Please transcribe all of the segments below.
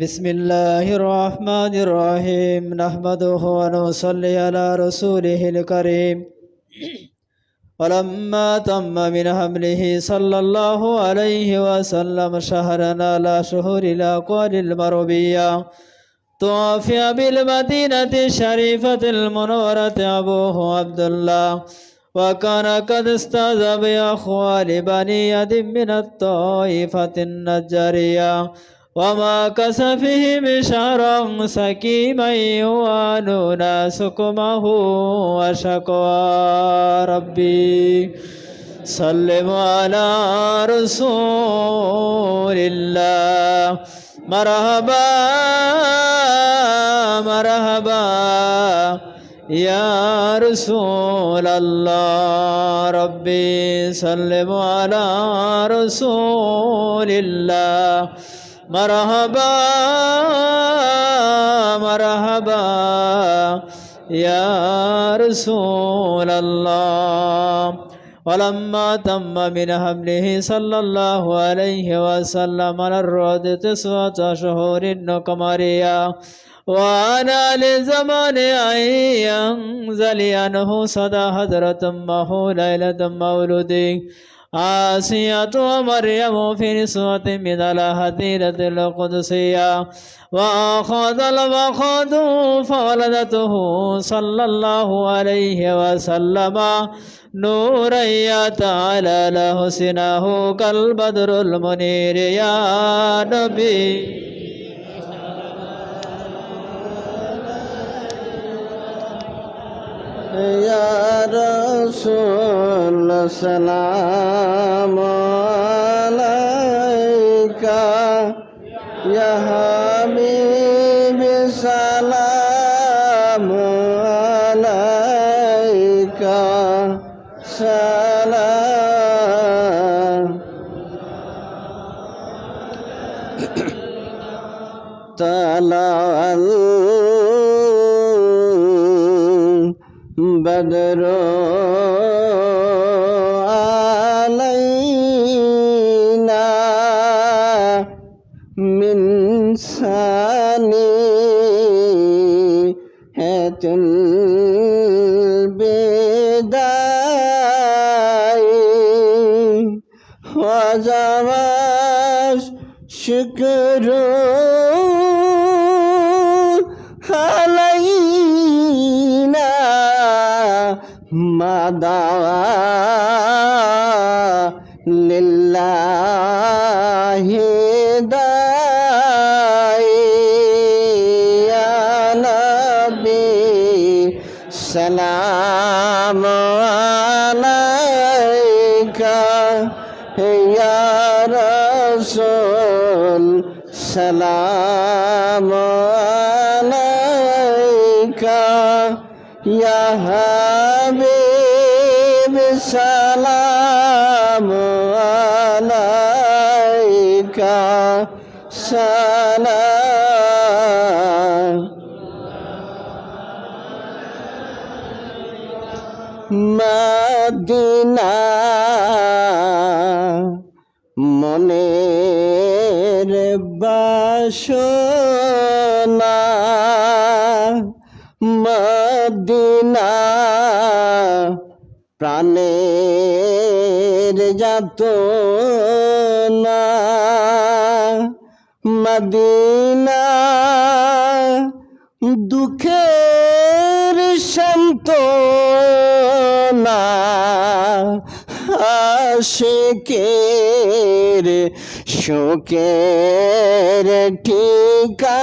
بسم الله الرحمن الرحيم. نحمده ونصلي على رسوله الكريم. ولما تم من حمله صلى الله عليه وسلم شهرنا على شهور الأقوال المربية توفي بالمدينة الشريفة المنورة أبوه عبد الله. وكان قد أستاذ بأخوال بني من الطائفة النجارية وما كسفهم شهرا سكيما يوانون سكمه وشكوى ربي. سلم على رسول الله. مرحبا مرحبا. يا رسول الله ربي. سلم على رسول الله. مرحبا مرحبا يا رسول الله. ولما تم من حمله صلى الله عليه وسلم على الرعد تسعة شهور قمرية وأنا لزمان أن ينزل عنه صدى حضرة أمه ليلة آسیہ و مریم فی سوت من الحدیرت القدسیہ وآخذ الوخد فولدته صلی اللہ علیہ وسلم نور یا تعالی لحسنہ کالبدر المنیر یا نبی রসুল সালাম আলাইকা। ইয়া হাবিব। علينا من ثانية البداية وزواج شكر দাওয়া লিল্লাহ। হাবিব সালাম আলাইকা সালাম। মনের বাসনা মদিনা প্রাণের যাত না মদিনা দুঃখের শান্ত না আশেকের শোকের ঠিকানা।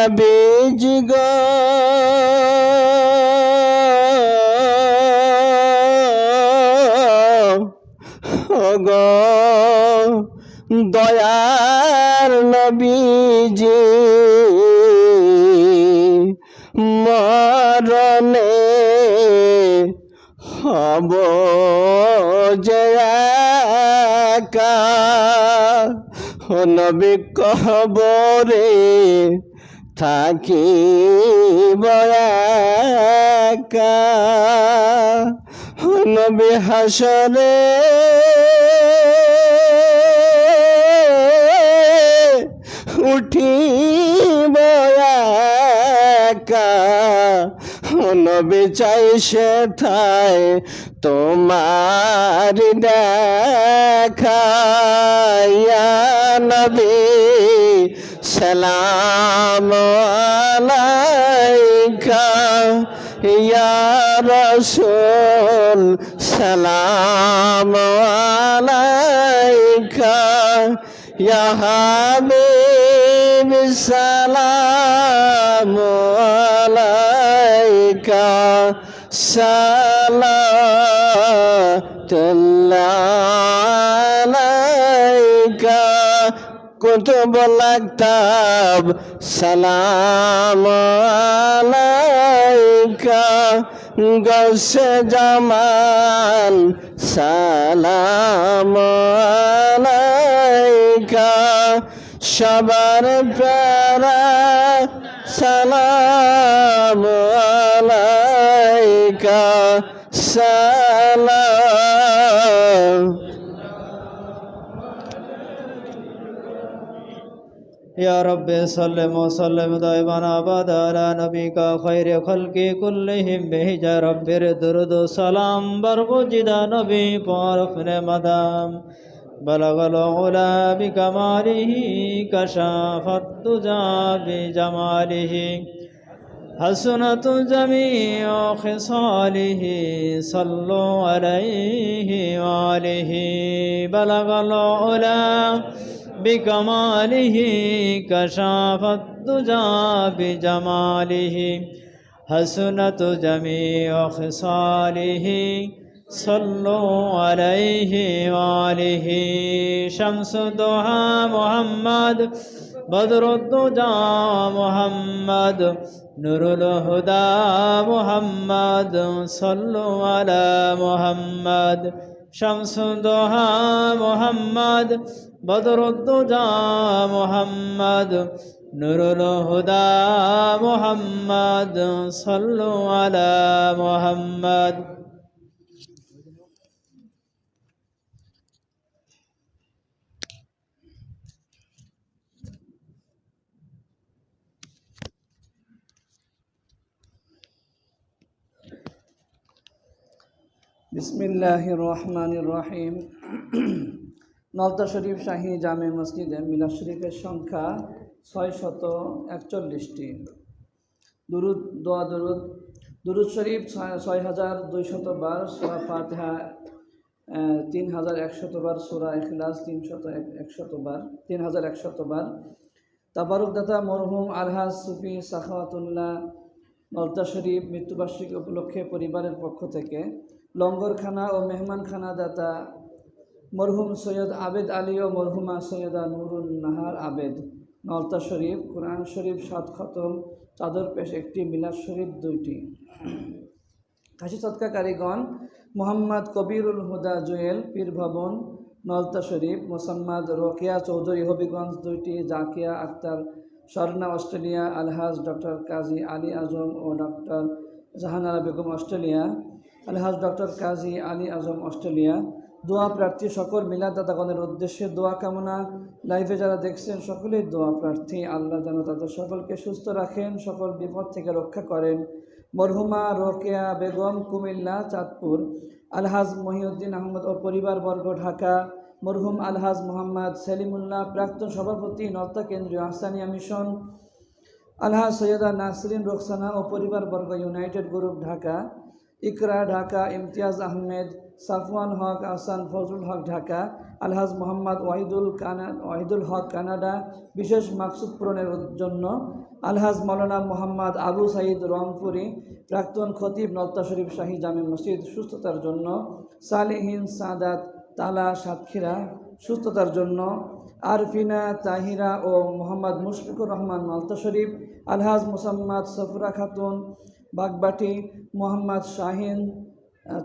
নবীজি গো। দয়ার নবীজি মরণে হব ও নবী কবরে থাকি ও নবী হাসরে উঠিব একা। নবী চাই সেথায় তোমার দেখা। ইয়া নবী সালাম আলাইকা ইয়া রসুল সালাম আলাইকা ইয়া হাবিব সালাম আলাইকা সালাতুল্লাহ। কুতুব লাগতাব সালাম আলাইকা গৌসে জামান। সালাম আলাইকা সবার প্যারা। সালাম আলাইকা সালাম يا رب سلم وسلم دائما ابدا على نبيك خير خلق كلهم به رب درد سلام برغجد نبي طرف مدام بلغ العلا بكماله كشاف الدجى بجماله حسنة جميع خصاله صلوا عليه وآله بلغ العلا بكماله كشاف الدجى بجماله حسنة جميع خصاله صلوا عليه وآله شمس الضحى محمد بدر الدجى محمد نور الهدى محمد صلوا على محمد شمس الضحى محمد بدر الدجا محمد نور الهدى محمد صلوا على محمد بسم الله الرحمن الرحيم. নলতা শরীফ শাহী জামে মসজিদে মিলাদ শরীফের সংখ্যা ছয় শত একচল্লিশটি। দুরুদ, দোয়া দুরুদ। দুরুদ শরীফ ছয় হাজার দুইশত বার সোরা ফাতিহা তিন হাজার একশত বার সোরা এখলাস তিনশত এক- একশত বার তিন হাজার একশত বার। তাবারুকদাতা মরহুম আলহাজ সুফি সাখাওয়াতুল্লাহ নলতা শরীফ মৃত্যুবার্ষিকী উপলক্ষে পরিবারের পক্ষ থেকে লঙ্গরখানা ও মেহমানখানা দাতা মরহুম সৈয়দ আবেদ আলী ও মরহুমা সৈয়দা নুরুন নাহার আবেদ। নলতা শরীফ, কোরআন শরীফ সাত খতম, চাদর পেশ একটি, মিলাদ শরীফ দুইটি। কাশি সৎকাকারীগণ মোহাম্মদ কবিরুল হুদা জুয়েল পীর ভবন নলতা শরীফ, মোসাম্মদ রোকেয়া চৌধুরী হবিগঞ্জ দুইটি, জাকিয়া আক্তার স্বর্ণা অস্ট্রেলিয়া, আলহাজ ডক্টর কাজী আলী আজম ও doctor Jahanara Begum Australia, Alhaj doctor Kazi Ali Azam Australia দোয়া প্রার্থী সকল মিলাদাতাগণের উদ্দেশ্যে দোয়া কামনা। লাইভে যারা দেখছেন, সকলেই দোয়া প্রার্থী। আল্লাহ যেন তাদের সকলকে সুস্থ রাখেন, সকল বিপদ থেকে রক্ষা করেন। মরহুমা রোকেয়া বেগম, কুমিল্লা, চাঁদপুর। আলহাজ মহিউদ্দিন আহমদ ও পরিবারবর্গ, ঢাকা। মরহুম আলহাজ মোহাম্মদ সেলিমুল্লাহ, প্রাক্তন সভাপতি নর্তা কেন্দ্রীয় আহসানিয়া মিশন। আলহাজ সৈয়দা নাসরিন রোকসানা ও পরিবারবর্গ, ইউনাইটেড গ্রুপ, ঢাকা। ইকরা, ঢাকা, ইমতিয়াজ আহমেদ। সাফওয়ান হক, আহসান ফজলুল হক ঢাকা, আলহাজ মোহাম্মদ ওয়াহিদুল কানা, ওয়াহিদুল হক কানাডা, বিশেষ মাকসুদ পূরণের জন্য, আলহাজ মৌলানা মোহাম্মদ আবু সাইদ রংপুরি, প্রাক্তন খতিব নলতা শরীফ শাহী জামে মসজিদ, সুস্থতার জন্য, সালেহীন সাদাত তালা সাতক্ষীরা, সুস্থতার জন্য, আরফিনা তাহিরা ও মোহাম্মদ মুশফিকুর রহমান মালতা শরীফ, আলহাজ মুসাম্মদ সফরা খাতুন, বাগবাটি মোহাম্মদ শাহিন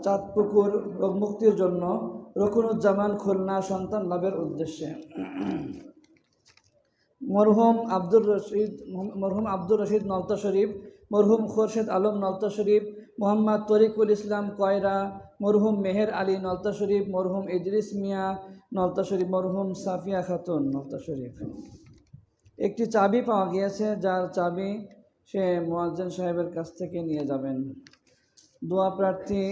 চাঁদপুকুর রোগ মুক্তির জন্য রকুনুজ্জামান খুলনা সন্তান লাভের উদ্দেশ্যে। মরহুম আব্দুর রশিদ, মরহুম আব্দুর রশিদ নলতা শরীফ, মরহুম খোরশেদ আলম নলতা শরীফ, মোহাম্মদ তরিকুল ইসলাম কয়রা, মরহুম মেহের আলী নলতা শরীফ, মরহুম ইদরিস মিয়া নলতা শরীফ, মরহুম সাফিয়া খাতুন নলতা শরীফ। একটি চাবি পাওয়া গিয়েছে, যার চাবি সে মোয়াজ্জেন সাহেবের কাছ থেকে নিয়ে যাবেন। দোয়া প্রার্থী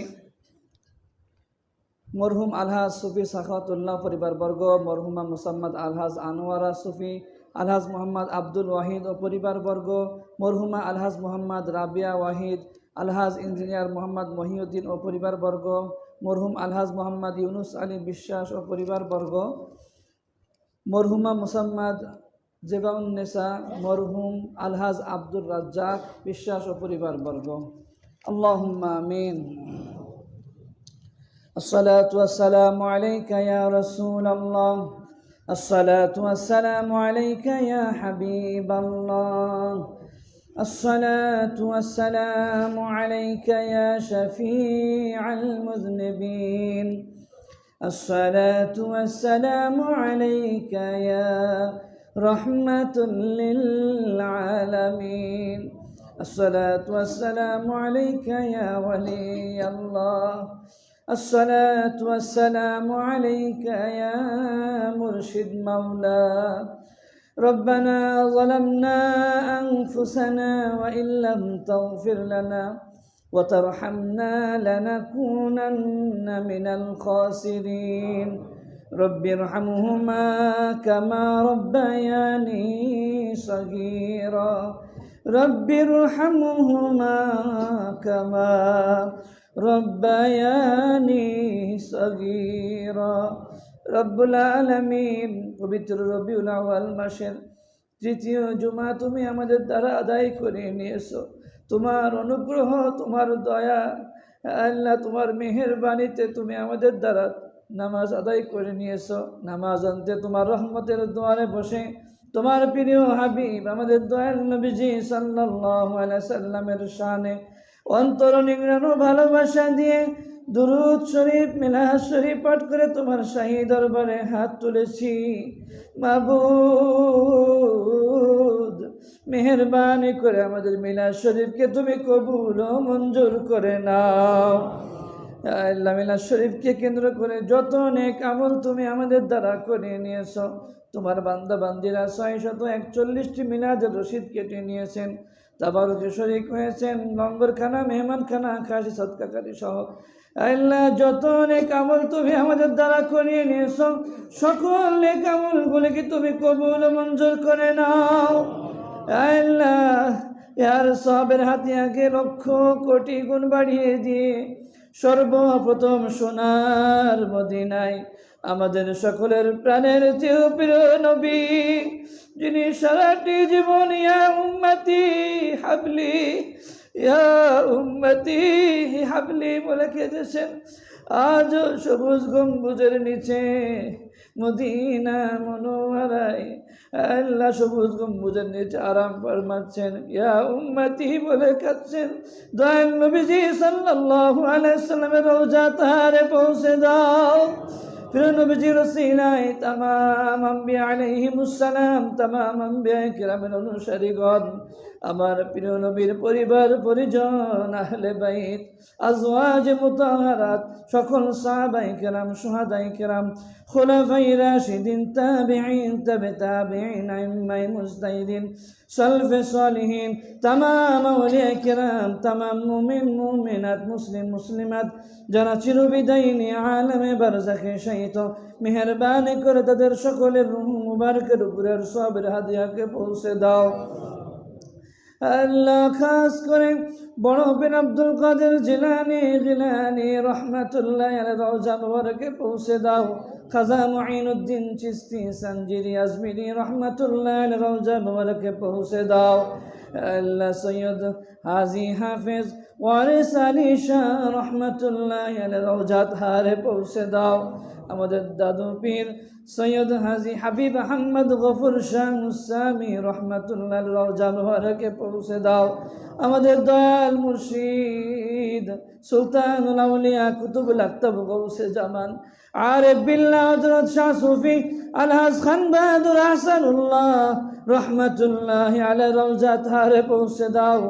মরহুম আলহাজ সুফি সাখাতুল্লাহ পরিবারবর্গ, মরহুমা মুসাম্মদ আলহাজ আনোয়ারা সুফি, আলহাজ মোহাম্মদ আব্দুল ওয়াহিদ ও পরিবারবর্গ, মরহুমা আলহাজ মোহাম্মদ রাবিয়া ওয়াহিদ, আলহাজ ইঞ্জিনিয়ার মোহাম্মদ মহিউদ্দিন ও পরিবারবর্গ, মরহুম আলহাজ মোহাম্মদ ইউনুস আলী বিশ্বাস ও পরিবারবর্গ, মরহুমা মুসাম্মদ জেবাউন্নেসা মরহুম আলহাজ আব্দুর রাজ্জাক বিশ্বাস ও পরিবারবর্গ। اللهم آمين. الصلاة والسلام عليك يا رسول الله. الصلاة والسلام عليك يا حبيب الله. الصلاة والسلام عليك يا شفيع المذنبين. الصلاة والسلام عليك يا رحمة للعالمين. الصلاة والسلام عليك يا ولي الله. الصلاة والسلام عليك يا مرشد مولا. ربنا ظلمنا أنفسنا وإن لم تغفر لنا وترحمنا لنكونن من الخاسرين. رب ارحمهما كما ربياني صغيرا. رب ارحمهما كما ربياني صغيرا রব্বুল আলমিন পবিত্র রবিউল আওয়াল মাসের তৃতীয় জুমা তুমি আমাদের দ্বারা আদায় করে নিয়েছো তোমার অনুগ্রহ তোমার দয়া আল্লাহ তোমার মেহেরবানিতে তুমি আমাদের দ্বারা নামাজ আদায় করে নিয়েছো নামাজ আনতে তোমার রহমতের দোয়ারে বসে তোমার প্রিয় হাবিব, আমাদের দয়াল নবীজি সাল্লাল্লাহু আলাইহি সাল্লামের শানে অন্তর নিংড়ানো ভালোবাসা দিয়ে দুরুদ শরীফ, মিলাদ শরীফ পাঠ করে তোমার শাহী দরবারে হাত তুলেছি। মাবুদ, মেহরবানি করে আমাদের মিলাদ শরীফকে তুমি কবুল ও মঞ্জুর করে নাও। আল্লাহ, মিলাদ শরীফকে কেন্দ্র করে যত নেক আমল তুমি আমাদের দ্বারা করে নিয়েছো তোমার বান্দা বান্দিরা ছয় শত একচল্লিশটি মিলাদের রশিদ কেটে নিয়েছেন। তাবারুকে শরিক হয়েছেন লঙ্গরখানা মেহমানখানা খাসি সৎকাকারী সহ। আল্লাহ যত নেক আমল তুমি আমাদের দ্বারা করিয়ে নিয়েছ, সকল নেক আমলগুলিকে তুমি কবুল মঞ্জুর করে নাও। আল্লাহ ইয়ার সবের হাতিয়াকে লক্ষ কোটি গুণ বাড়িয়ে দিয়ে সর্বপ্রথম সোনার মদিনায় আমাদের সকলের প্রাণের চেয়েও প্রিয় নবী, যিনি সারাটি জীবন ইয়া উম্মতি হাবলি, ইয়া উম্মতি হাবলি বলে কেঁদেছেন আজ সবুজ গম্বুজের নিচে মদিনা মনোয়ারায় আল্লাহ সবুজ গম্বুজের নিচে আরাম ফরমাচ্ছেন, ইয়া উম্মতি বলে কাঁদছেন। দয়াল নবীজি সাল্লাল্লাহু আলাইহি সাল্লামের রওজা তাহারে পৌঁছে দাও। প্রিয় নবীজির রসিলায় তামাম আম্বিয়া আলাইহিমুসসালাম তামাম আম্বিয়া কিরামের অনুসারীগণ আমার প্রিয় নবীর পরিবার, পরিজন, আহলে বাইত, আজওয়াজ মুতাহারাত, সকল সাহাবাই কেরাম, সুহাদাই কেরাম, খোলাফাই রাশিদিন, তাবিঈন, তাবে তাবিঈন, আইম্মাই মুজতাহিদিন সলফে সলিহিন, তামাম আউলিয়া কেরাম, তামাম মুমিন, মুমিনাত, মুসলিম, মুসলিমাত, যারা চিরবিদায়ী নিয়ে আলমে বারজাখে শাহিত মেহরবানি করে তাদের সকলের রুহ মুবারকের উপরের সবের হাদিয়াকে পৌঁছে দাও। আল্লাহ খাস করে বড় বিন আব্দুল কাদের জিলানি জিলানি রহমাতুল্লাহ রওজা মুবারকে পৌঁছে দাও। খাজা মুঈনুদ্দিন চিস্তি সঞ্জিরি আজমিরি রহমাতুল্লাহ রওজা মুবারকে পৌঁছে দাও। আল্লাহ সৈয়দ হাজি হাফেজ ওয়ারিস আলী শাহ রহমতুল্লাহ রওজাত হারে পৌঁছে দাও। আমাদের দাদু পীর সৈয়দ হাজি হাবিব আহমদ গফুর শাহ মুসামি রহমাতুল্লাহ মুবারকে পৌঁছে দাও। আমাদের দয়াল মুর্শিদ সুলতানুল আউলিয়া কুতুবুল আক্তাব গৌসে জামান আরে বিল্লাহ হজরত শাহ সুফি আলহাজ খান বাহাদুর হাসানুল্লাহ রহমতুল্লাহ আলা রওজা তাহারে পৌঁছে দাও।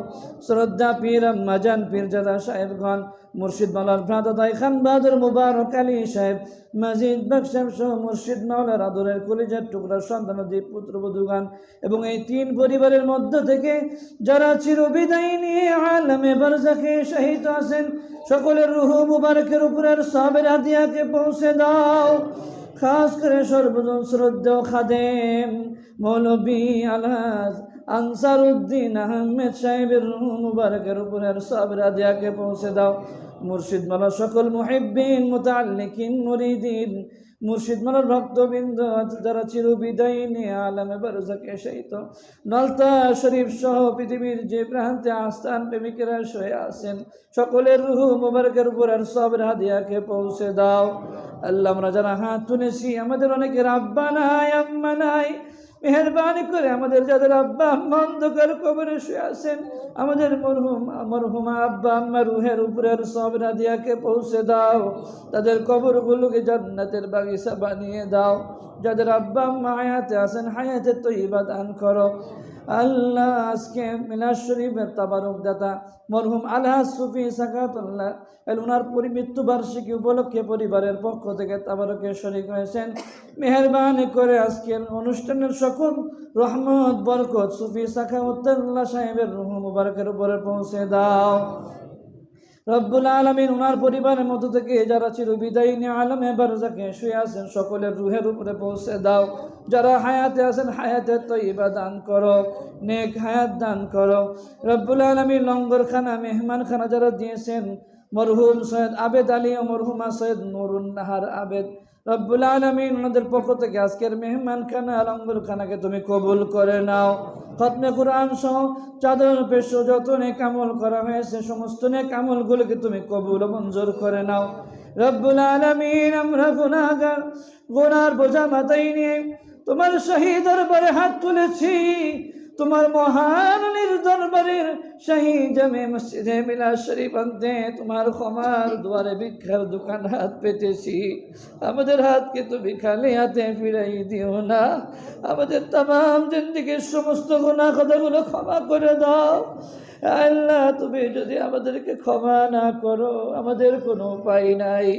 শ্রদ্ধা পীর আম্মাজান পীর জাদা সাহেবগণ, মুর্শিদ মাওলার ভ্রাতাদাই খান বাহাদুর মুবারক আলী সাহেব, মাজিদ বাকসাব সহ মুর্শিদ মাওলার আদরের কলিজার টুকরা সন্তানদী পুত্রবধূগান এবং এই তিন পরিবারের মধ্য থেকে যারা চিরবিদায় নিয়ে আলমে বারজাকে শহীদ আছেন, সকলের রুহ মুবারকের উপরের সবের হাদিয়াকে পৌঁছে দাও। খাস করে সর্বজন শ্রদ্ধেয় খাদেম। মৌলবী আলহাজ আনসার উদ্দিন আহমেদ সাহেবের রুহ মুবারকের উপরের সবের হাদিয়াকে পৌঁছে দাও। মুর্শিদ মালা সকল মুহিব্বিন মুতাল্লিকিন মুরিদিন। মুর্শিদ মালার ভক্তবৃন্দ যারা চিরবিদায় নিয়ে আলমে সহিত নলতা শরীফ সহ পৃথিবীর যে প্রান্তে আস্থান প্রেমিকেরা শুয়ে আছেন, সকলের রুহ মুবারকের উপর আর সব হাদিয়াকে পৌঁছে দাও। আল্লাহ আমরা যারা হাত তুলেছি, আমাদের অনেকের আব্বা নাই, আম্মা নাই মেহরবানি করে আমাদের যাদের আব্বা আম্মা অন্ধকার কবরে শুয়ে আছেন, আমাদের মরহুম, মরহুমা আব্বা আম্মা রুহের উপরের সব নাদিয়াকে পৌঁছে দাও। তাদের কবরগুলোকে জান্নাতের বাগিচা বানিয়ে দাও। যাদের আব্বা আম্মা হায়াতে আছেন, হায়াতে তৈবা দান করো। আল্লাহ আজকে মিনাজ শরীফের তাবারক দাতা, মরহুম আল্লাহ সুফি সাকাতুল্লাহ ওনার পরি মৃত্যু বার্ষিকী উপলক্ষে পরিবারের পক্ষ থেকে তাবারকে শরিক হয়েছেন। মেহরবানি করে আজকের অনুষ্ঠানের সকল রহমত, বরকত সুফি সাকাউদ্দাল্লাহ সাহেবের রুহ মুবারকের উপরে পৌঁছে দাও। রব্বুল আলমিন ওনার পরিবারের মধ্য থেকে যারা চির বিদায়ী নিয়ে আলমে বারজাকে শুয়ে আছেন, সকলের রুহের উপরে পৌঁছে দাও। যারা হায়াতে আছেন হায়াতের তৈবা দান করো, নেক হায়াত দান করো। রব্বুল আলমী লঙ্গরখানা, মেহমানখানা যারা দিয়েছেন, মরহুম সৈয়দ আবেদ আলী ও মরহুমা সৈয়দ নুরুন নাহার আবেদ রব্বুল আলমিন ওনাদের পক্ষ থেকে আজকের মেহমানখানা লঙ্গরখানাকে তুমি কবুল করে নাও। খতমে কোরআন সহ চাদর পেশ যত নেক আমল করা হয়েছে, সমস্ত নেক আমলগুলোকে তুমি কবুল মঞ্জুর করে নাও। রব্বুল আলমিন, আমরা গুণাগার গোনার বোঝা মাথায় নিয়ে তোমার শহীদ দরবারে হাত তুলেছি। তোমার মহানের দরবারের শাহী জামে মসজিদে মিলা শরীফ আনতে তোমার ক্ষমার দুয়ারে ভিক্ষার দোকান হাত পেতেছি। আমাদের হাতকে তুমি খালি হাতে ফিরাই দিও না। আমাদের তাম জিন্দিগির সমস্ত গুণা কথাগুলো ক্ষমা করে দাও। আল্লাহ, তুমি যদি আমাদেরকে ক্ষমা না করো, আমাদের কোনো উপায় নাই।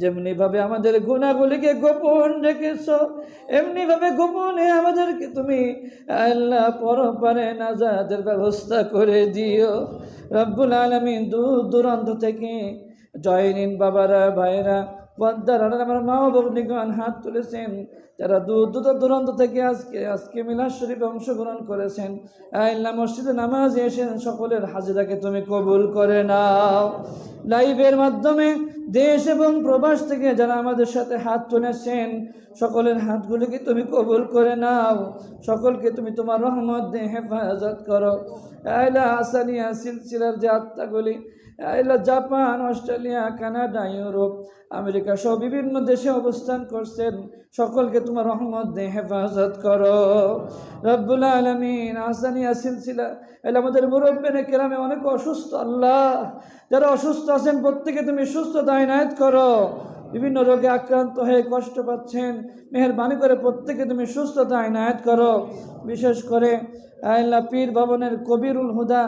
যেমনিভাবে আমাদের গুণাগুলিকে গোপন রেখেছ, এমনিভাবে গোপনে আমাদেরকে তুমি আল্লাহ পরপারে নাজাদের ব্যবস্থা করে দিও। রব্বুল আলমিন দূর দূরান্ত থেকে জয়নিন বাবারা ভাইরা পদ্মার আমার মা ভগ্নিগণ হাত তুলেছেন। যারা দূর দূর দূরান্ত থেকে আজকে আজকে মিলাদ শরীফে অংশগ্রহণ করেছেন। আল্লাহ মসজিদে নামাজ এসেন সকলের হাজিরাকে তুমি কবুল করে নাও। লাইভের মাধ্যমে দেশ এবং প্রবাস থেকে যারা আমাদের সাথে হাত তুলেছেন, সকলের হাতগুলিকে তুমি কবুল করে নাও। সকলকে তুমি তোমার রহমত দিয়ে হেফাজত করো। আয়লা আসানিয়া সিলসিলার যে আত্মাগুলি আইলা Japan, Australia, Canada, Europe, America সহ বিভিন্ন দেশে অবস্থান করছেন। সকলকে তোমার রহমত দিয়ে হেফাজত করো। রব্বুল আলমিন আসানিয়া সিলসিলা। এলা আমাদের মুরব্বেনে কেরামে অনেক অসুস্থ, আল্লাহ। যারা অসুস্থ আছেন, প্রত্যেকে তুমি সুস্থতা এনায়ত করো। বিভিন্ন রোগে আক্রান্ত হয়ে কষ্ট পাচ্ছেন, মেহরবানি করে প্রত্যেকে তুমি সুস্থতা এনায়ত করো। বিশেষ করে আল্লাহ পীর ভবনের কবিরুল হুদা,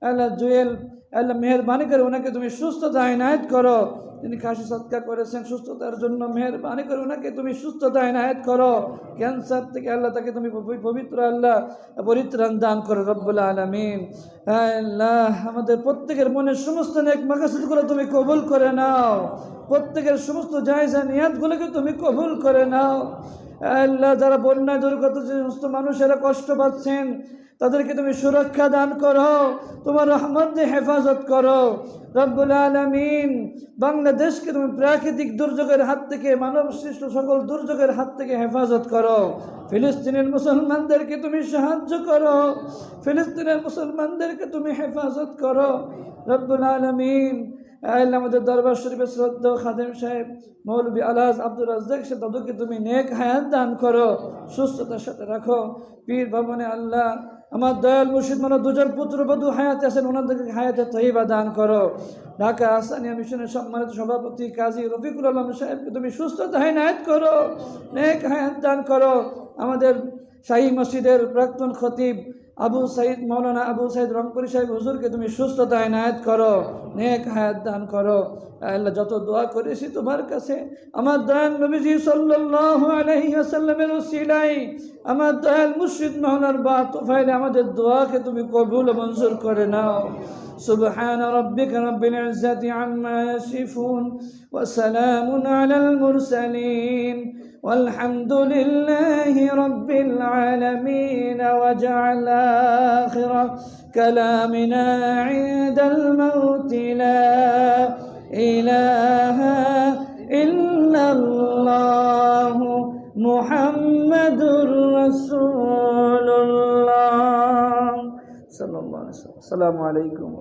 আল্লাহ জুয়েল আল্লাহ মেহরবানি করে ওনাকে তুমি সুস্থতা এনায়ত করো। তিনি কাশি সৎকার করেছেন সুস্থতার জন্য। মেহরবানি করে ওনাকে তুমি সুস্থতা এনায়ত করো। ক্যান্সার থেকে আল্লাহ তাকে তুমি পবিত্র আল্লাহ, পরিত্রাণ দান করো রব্বুল আলমিন। আল্লাহ, আমাদের প্রত্যেকের মনের সমস্ত নেক মাকাসুদগুলো তুমি কবুল করে নাও। প্রত্যেকের সমস্ত জায়জা নিয়াতগুলোকে তুমি কবুল করে নাও। আল্লাহ, যারা বন্যায় দুর্গত যে সমস্ত মানুষেরা কষ্ট পাচ্ছেন তাদেরকে তুমি সুরক্ষা দান করো, তোমার রহমত হেফাজত করো। রব্বুল আলমিন বাংলাদেশকে তুমি প্রাকৃতিক দুর্যোগের হাত থেকে, মানব সৃষ্ট সকল দুর্যোগের হাত থেকে হেফাজত করো। ফিলিস্তিনের মুসলমানদেরকে তুমি সাহায্য করো। ফিলিস্তিনের মুসলমানদেরকে তুমি হেফাজত করো। রব্বুল আলমিন আল্লাহ আমাদের দরবার শরীফের শ্রদ্ধা খাদেম সাহেব, মৌলবী আলাজ আব্দুল রাজ্জাক সে দাদুকে তুমি নেক হায়াত দান করো। সুস্থতার সাথে রাখো। পীর ভবনে আল্লাহ আমার দয়াল মুর্শিদ মানে দুজন পুত্রবধূ হায়াতে আছেন ওনাদেরকে হায়াতে তহিবা দান করো। ঢাকা আসানিয়া মিশনের সম্মানিত সভাপতি কাজী রফিকুল আলম সাহেবকে তুমি সুস্থতা হায়াত করো, নেক হায়াত দান করো। আমাদের শাহী মসজিদের প্রাক্তন খতিব আবু সাইদ, মৌলানা আবু সাইদ রংপুরি সাহেব, হুজুরকে তুমি সুস্থতা এনায়ত করো, নেক হায়াত দান করো। আল্লাহ যত দোয়া করেছি তোমার কাছে, আমার দয়াল নবীজি সাল্লাসাল্লামের সিলাই আমার দয়াল মুর্শিদ মহলার বা তোফাইলে আমাদের দোয়াকে তুমি কবুল মঞ্জুর করে নাও। سبحان ربك رب العزة عما يصفون وسلام على المرسلين والحمد لله رب العالمين وجعل آخر كلامنا عند الموت لا إله إلا الله محمد رسول الله. صلى الله عليه وسلم. السلام عليكم.